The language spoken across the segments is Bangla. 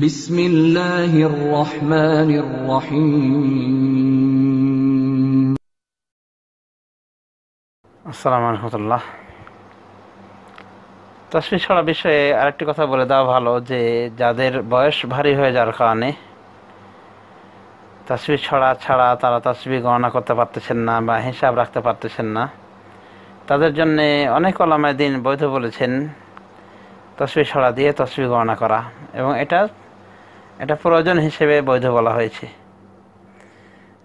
বিসমিল্লাহির রহমানির রহিম। আসসালামু রহমতুল্লাহ তসবি ছড়া বিষয়ে আরেকটি কথা বলে দেওয়া ভালো যে, যাদের বয়স ভারী হয়ে যাওয়ার কারণে তসবি ছড়া ছাড়া তারা তসবি গণনা করতে পারতেছেন না বা হিসাব রাখতে পারতেছেন না। তাদের জন্য অনেক অলামায় দিন বৈধ বলেছেন তসবি ছড়া দিয়ে তসবি গণনা করা। এবং এটা এটা প্রয়োজন হিসেবে বৈধ বলা হয়েছে।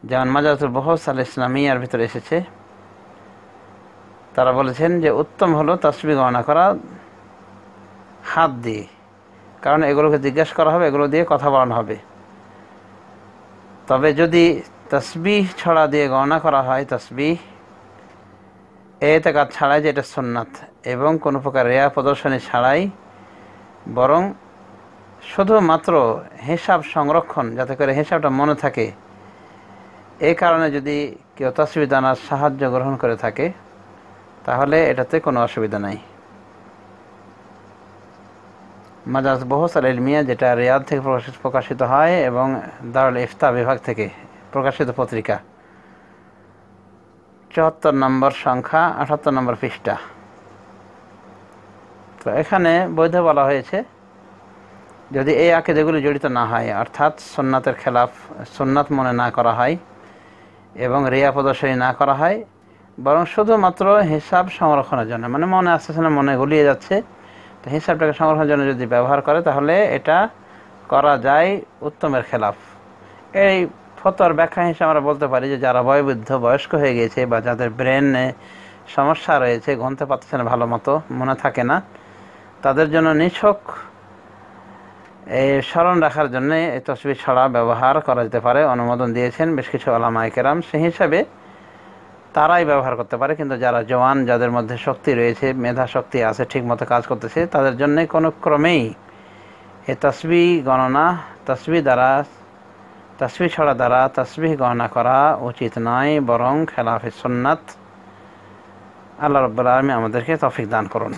যেমন মাজাতুল বহস আল ইসলামিয়ার ভিতরে এসেছে। তারা বলেছেন যে উত্তম হলো তসবি গণনা করা হাত দিয়ে। কারণ এগুলোকে জিজ্ঞাসা করা হবে, এগুলো দিয়ে কথা বলানো হবে। তবে যদি তসবি ছড়া দিয়ে গণনা করা হয়, তসবি এতে কাজ ছাড়াই যে এটা সোননাথ এবং কোনো প্রকার রেয়া প্রদর্শনী ছাড়াই, বরং শুধুমাত্র হিসাব সংরক্ষণ, যাতে করে হিসাবটা মনে থাকে। এই কারণে যদি কেউ তসবি দানার সাহায্য গ্রহণ করে থাকে, তাহলে এটাতে কোনো অসুবিধা নাই। মাজাজ বহস আল ইলমিয়া, যেটা রিয়াদ থেকে প্রকাশিত প্রকাশিত হয় এবং দারুল ইফতা বিভাগ থেকে প্রকাশিত পত্রিকা। চুয়াত্তর নম্বর সংখ্যা আঠাত্তর নম্বর পৃষ্ঠা। তো এখানে বৈধ বলা হয়েছে যদি এই আকিদেগুলি জড়িত না হয়, অর্থাৎ সোননাথের খেলাফ সোননাথ মনে না করা হয় এবং রিয়া প্রদর্শনী না করা হয়, বরং শুধুমাত্র হিসাব সংরক্ষণের জন্য মানে মনে আসতেছে না মনে গুলিয়ে যাচ্ছে, তো হিসাবটাকে সংরক্ষণের জন্য যদি ব্যবহার করে, তাহলে এটা করা যায় উত্তমের খেলাফ। এই ফতোয়ার ব্যাখ্যা হিসেবে আমরা বলতে পারি যে যারা বয়োবৃদ্ধ, বয়স্ক হয়ে গিয়েছে বা যাদের ব্রেনে সমস্যা রয়েছে ঘুমতে পারতেছে না ভালো মতো মনে থাকে না, তাদের জন্য নিছক স্মরণ রাখার জন্য এই তসবি ছড়া ব্যবহার করা যেতে পারে, অনুমোদন দিয়েছেন বেশ কিছু আলামা কেরাম সেই হিসাবে তারাই ব্যবহার করতে পারে, কিন্তু যারা জওয়ান, যাদের মধ্যে শক্তি রয়েছে, মেধা শক্তি আছে ঠিক মতো কাজ করতেছে, তাদের জন্য কোনো ক্রমেই এ তসবি গণনা, তসবি দ্বারা, তসবি ছড়া দ্বারা তসবি গণনা করা উচিত নয়, বরং খেলাফে সুন্নাত। আল্লাহ রব্বুল আলমী আমাদেরকে তফিক দান করুন।